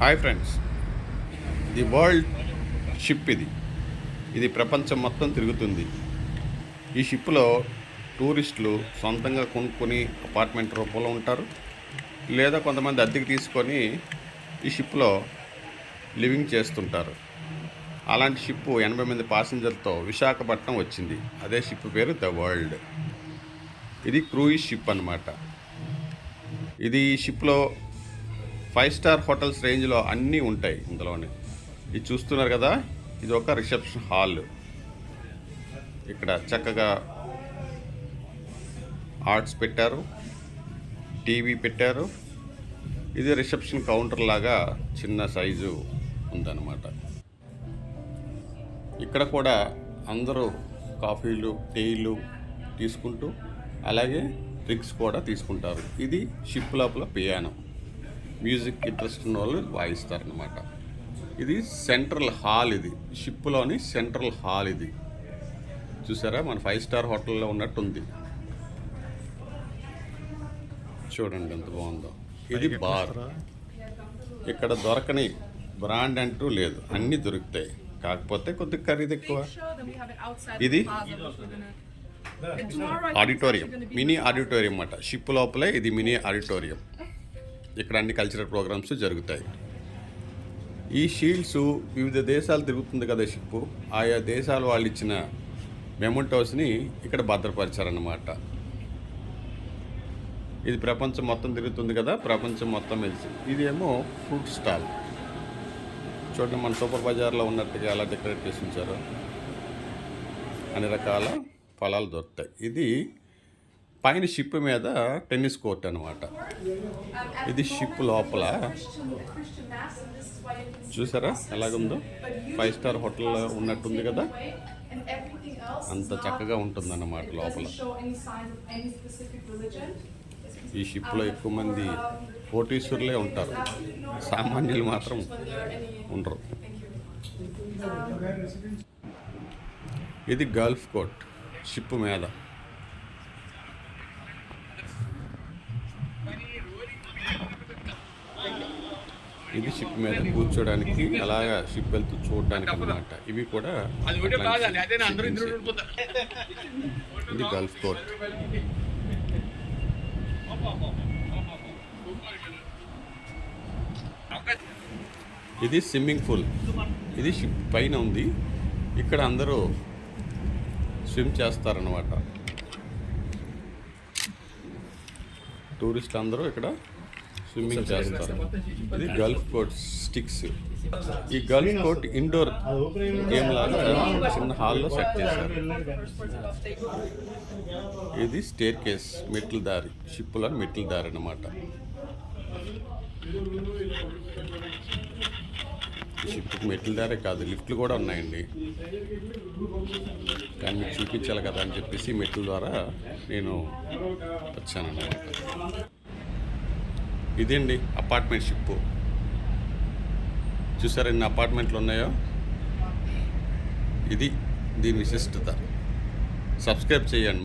Hi friends the world ship ఇది. ఇది ప్రపంచం మొత్తం తిరుగుతుంది. ఈ షిప్లో టూరిస్టులు సొంతంగా కొనుక్కొని అపార్ట్మెంట్ రూపంలో ఉంటారు. లేదా కొంతమంది అద్దెకి తీసుకొని ఈ షిప్లో లివింగ్ చేస్తుంటారు. అలాంటి షిప్ ఎనభై మంది పాసింజర్తో విశాఖపట్నం వచ్చింది. అదే షిప్ పేరు ద వరల్డ్ ఇది క్రూయిజ్ షిప్ అన్నమాట. ఇది ఈ షిప్లో ఫైవ్ స్టార్ హోటల్స్ రేంజ్లో అన్నీ ఉంటాయి ఇందులోనే. ఇది చూస్తున్నారు కదా? ఇది ఒక రిసెప్షన్ హాల్. ఇక్కడ చక్కగా ఆర్ట్స్ పెట్టారు టీవీ పెట్టారు. ఇది రిసెప్షన్ కౌంటర్ లాగా చిన్న సైజు ఉందన్నమాట. ఇక్కడ కూడా అందరూ కాఫీలు టీలు తీసుకుంటూ అలాగే డ్రింక్స్ కూడా తీసుకుంటారు. ఇది షిప్ లోపల పియానో మ్యూజిక్ ఇంట్రెస్ట్ ఉన్న వాళ్ళు వాయిస్తారనమాట ఇది సెంట్రల్ హాల్ ఇది. షిప్లోని సెంట్రల్ హాల్ ఇది. చూసారా? మన ఫైవ్ స్టార్ హోటల్లో ఉన్నట్టుంది. చూడండి ఎంత బాగుందో. ఇది బార్. ఇక్కడ దొరకని బ్రాండ్ అంటూ లేదు. అన్నీ దొరుకుతాయి. కాకపోతే కొద్దిగా ఖరీదు ఎక్కువ. ఇది? ఆడిటోరియం. మినీ ఆడిటోరియం అన్నమాట. షిప్ లోపలే ఇది మినీ ఆడిటోరియం. ఇక్కడ అన్ని కల్చరల్ ప్రోగ్రామ్స్ జరుగుతాయి. ఈ షీల్డ్స్ వివిధ దేశాలు తిరుగుతుంది కదా షిప్ ఆయా దేశాలు వాళ్ళు ఇచ్చిన మెమంటోస్ని ఇక్కడ భద్రపరిచారన్నమాట. ఇది ప్రపంచం మొత్తం తిరుగుతుంది కదా ప్రపంచం మొత్తం వెళ్తుంది ఇది ఏమో ఫ్రూట్ స్టాల్ చూడండి మన సూపర్ బజార్లో ఉన్నట్టుగా ఎలా డెకరేట్ చేసి ఉంచారో. అన్ని రకాల ఫలాలు దొరుకుతాయి. ఇది పైన షిప్ మీద టెన్నిస్ కోర్ట్ అనమాట ఇది షిప్ లోపల. చూసారా? ఎలాగుందో? ఫైవ్ స్టార్ హోటల్ ఉన్నట్టుంది కదా? అంత చక్కగా ఉంటుంది అనమాట లోపల. ఈ షిప్లో ఎక్కువ మంది కోటీశ్వరులే ఉంటారు. సామాన్యులు మాత్రం ఉండరు. ఇది గల్ఫ్ కోర్ట్ షిప్ మీద. ఇది షిప్ మీద కూర్చోడానికి అలాగా షిప్ వెళ్తూ చూడడానికి అన్నమాట. ఇవి కూడా. ఇది గల్ఫ్ కోట్ ఇది స్విమ్మింగ్ పూల్. ఇది షిప్ పైన ఉంది. ఇక్కడ అందరూ స్విమ్ చేస్తారనమాట టూరిస్టులు అందరూ ఇక్కడ స్విమ్మింగ్ చేస్తారు ఇది గల్ఫ్ కోట్ స్టిక్స్. ఈ గల్ఫ్ కోట్ ఇండోర్ గేమ్ లాగా చిన్న హాల్లో సెట్ చేశారు. ఇది స్టేర్ కేస్ మెట్ల దారి షిప్లో మెట్ల దారి అన్నమాట. షిప్కి మెట్ల దారే కాదు లిఫ్ట్లు కూడా ఉన్నాయండి. కానీ మీకు చూపించాలి కదా అని చెప్పేసి మెట్ల ద్వారా నేను వచ్చానన్నమాట. ఇదండి అపార్ట్మెంట్ షిప్ చూసారా ఎన్ని అపార్ట్మెంట్లు ఉన్నాయో? ఇది దీని విశిష్టత. సబ్స్క్రైబ్ చేయండి.